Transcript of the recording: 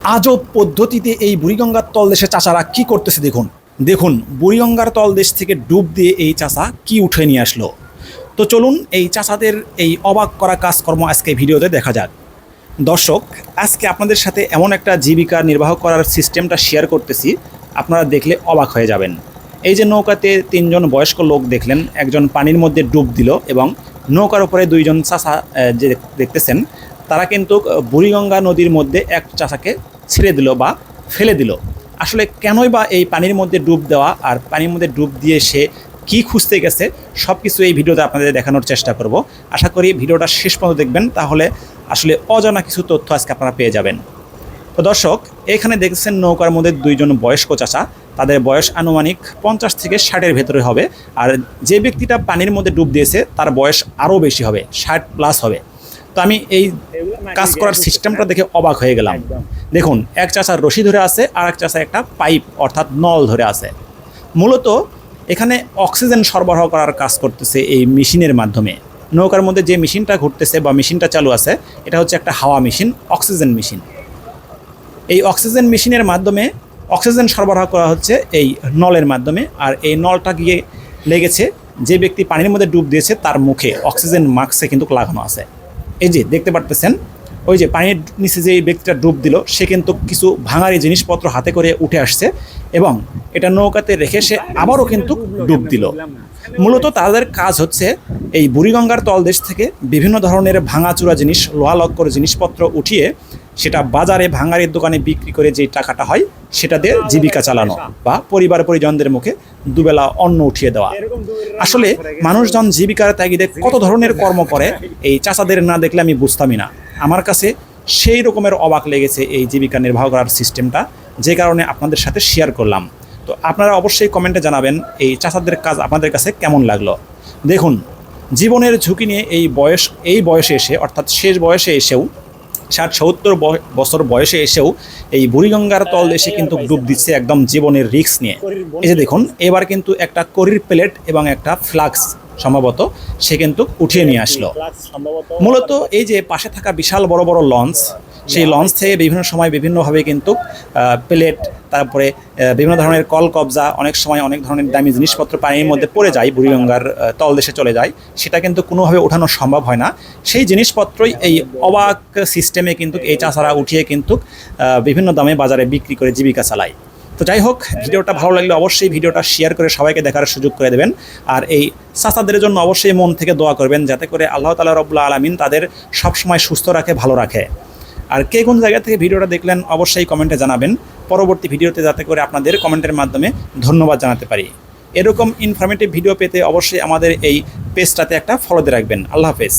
আজব পদ্ধতিতে এই বুড়িগঙ্গার তলদেশে চাচারা কি করতেছে দেখুন। দেখুন, বুড়িগঙ্গার তলদেশ থেকে ডুব দিয়ে এই চাচা কি উঠে নিয়ে আসলো। তো চলুন এই চাচাদের এই অবাক করা কাজকর্ম আজকে ভিডিওতে দেখা যাক। দর্শক, আজকে আপনাদের সাথে এমন একটা জীবিকা নির্বাহ করার সিস্টেমটা শেয়ার করতেছি, আপনারা দেখলে অবাক হয়ে যাবেন। এই যে নৌকাতে তিনজন বয়স্ক লোক দেখলেন, একজন পানির মধ্যে ডুব দিল এবং নৌকার উপরে দুইজন চাষা যে দেখতেছেন তারা কিন্তু বুড়িগঙ্গা নদীর মধ্যে এক চাষাকে ছেড়ে দিল বা ফেলে দিল। আসলে কেনই বা এই পানির মধ্যে ডুব দেওয়া আর পানির মধ্যে ডুব দিয়ে সে কি খুঁজতে গেছে সব কিছু এই ভিডিওতে আপনাদের দেখানোর চেষ্টা করব। আশা করি ভিডিওটা শেষ পর্যন্ত দেখবেন, তাহলে আসলে অজানা কিছু তথ্য আজকে আপনারা পেয়ে যাবেন। তো দর্শক, এখানে দেখছেন নৌকার মধ্যে দুইজন বয়স্ক চাচা, তাদের বয়স আনুমানিক পঞ্চাশ থেকে ষাটের ভেতরে হবে, আর যে ব্যক্তিটা পানির মধ্যে ডুব দিয়েছে, তার বয়স আরও বেশি হবে, ষাট প্লাস হবে। তো আমি এই কাজ করার সিস্টেমটা দেখে অবাক হয়ে গেলাম। দেখুন এক চাচার রশি ধরে আছে আর এক চাষা একটা পাইপ অর্থাৎ নল ধরে আছে। মূলত এখানে অক্সিজেন সরবরাহ করার কাজ করতেছে এই মেশিনের মাধ্যমে। নৌকার মধ্যে যে মেশিনটা ঘুরতেছে বা মেশিনটা চালু আছে এটা হচ্ছে একটা হাওয়া মেশিন অক্সিজেন মেশিন। এই অক্সিজেন মেশিনের মাধ্যমে অক্সিজেন সরবরাহ করা হচ্ছে এই নলের মাধ্যমে আর এই নলটা গিয়ে লেগেছে যে ব্যক্তি পানির মধ্যে ডুব দিয়েছে তার মুখে অক্সিজেন মাস্কে কিন্তু লাগানো আছে। এই যে দেখতে পারতেছেন, ওই যে পানির নিচে যে ব্যক্তিটা ডুব দিল, সে কিন্তু কিছু ভাঙারি জিনিসপত্র হাতে করে উঠে আসছে এবং এটা নৌকাতে রেখে সে আবারও কিন্তু ডুব দিল। মূলত তাদের কাজ হচ্ছে এই বুড়িগঙ্গার তলদেশ থেকে বিভিন্ন ধরনের ভাঙাচুরা জিনিস, লোহালক্কর জিনিসপত্র উঠিয়ে সেটা বাজারে ভাঙারির দোকানে বিক্রি করে যে টাকাটা হয়, সেটা দিয়ে জীবিকা চালানো বা পরিবার পরিজনদের মুখে দুবেলা অন্ন উঠিয়ে দেওয়া। আসলে মানুষজন জীবিকার তাগিদে কত ধরনের কর্ম করে, এই চাচাদের না দেখলে আমি বুঝতামই না। আমার কাছে সেই রকমের অবাক লেগেছে এই জীবিকা নির্বাহ করার সিস্টেমটা, যে কারণে আপনাদের সাথে শেয়ার করলাম। তো আপনারা অবশ্যই কমেন্টে জানাবেন এই চাচাদের কাজ আপনাদের কাছে কেমন লাগল। দেখুন, জীবনের ঝুঁকি নিয়ে এই বয়স, এই বয়সে এসে, অর্থাৎ শেষ বয়সে এসেও ষাট, সত্তর বছর বয়সে এসেও এই বুড়িগঙ্গার তল দেশে কিন্তু ডুব দিচ্ছে একদম জীবনের রিক্স নিয়ে। এই যে দেখুন, এবার কিন্তু একটা করির প্লেট এবং একটা ফ্লাক্স সম্ভবত সে কিন্তু উঠিয়ে নিয়ে আসলো। মূলত এই যে পাশে থাকা বিশাল বড় বড় লঞ্চ, সেই লঞ্চ থেকে বিভিন্ন সময় বিভিন্নভাবে কিন্তু প্লেট তারপরে বিভিন্ন ধরনের কল কবজা, অনেক সময় অনেক ধরনের দামি জিনিসপত্র পানির মধ্যে পড়ে যায়, বুড়িগঙ্গার তলদেশে চলে যায়, সেটা কিন্তু কোনোভাবে ওঠানো সম্ভব হয় না। সেই জিনিসপত্রই এই অবাক সিস্টেমে কিন্তু এই চাষারা উঠিয়ে কিন্তু বিভিন্ন দামে বাজারে বিক্রি করে জীবিকা চালায়। তো যাই হোক, ভিডিওটা ভালো লাগলে অবশ্যই ভিডিওটা শেয়ার করে সবাইকে দেখার সুযোগ করে দেবেন। আর এই চাচাদের জন্য অবশ্যই মন থেকে দোয়া করবেন, যাতে করে আল্লাহ তালা রবুল্লা আলমিন তাদের সবসময় সুস্থ রাখে, ভালো রাখে। আর কে কোন জায়গা থেকে ভিডিওটা দেখলেন অবশ্যই কমেন্টে জানাবেন। পরবর্তী ভিডিওতে যাতে করে আপনাদের কমেন্টের মাধ্যমে ধন্যবাদ জানাতে পারি। এরকম ইনফরমেটিভ ভিডিও পেতে অবশ্যই আমাদের এই পেজটাতে একটা ফলো দিয়ে রাখবেন। আল্লাহ হাফেজ।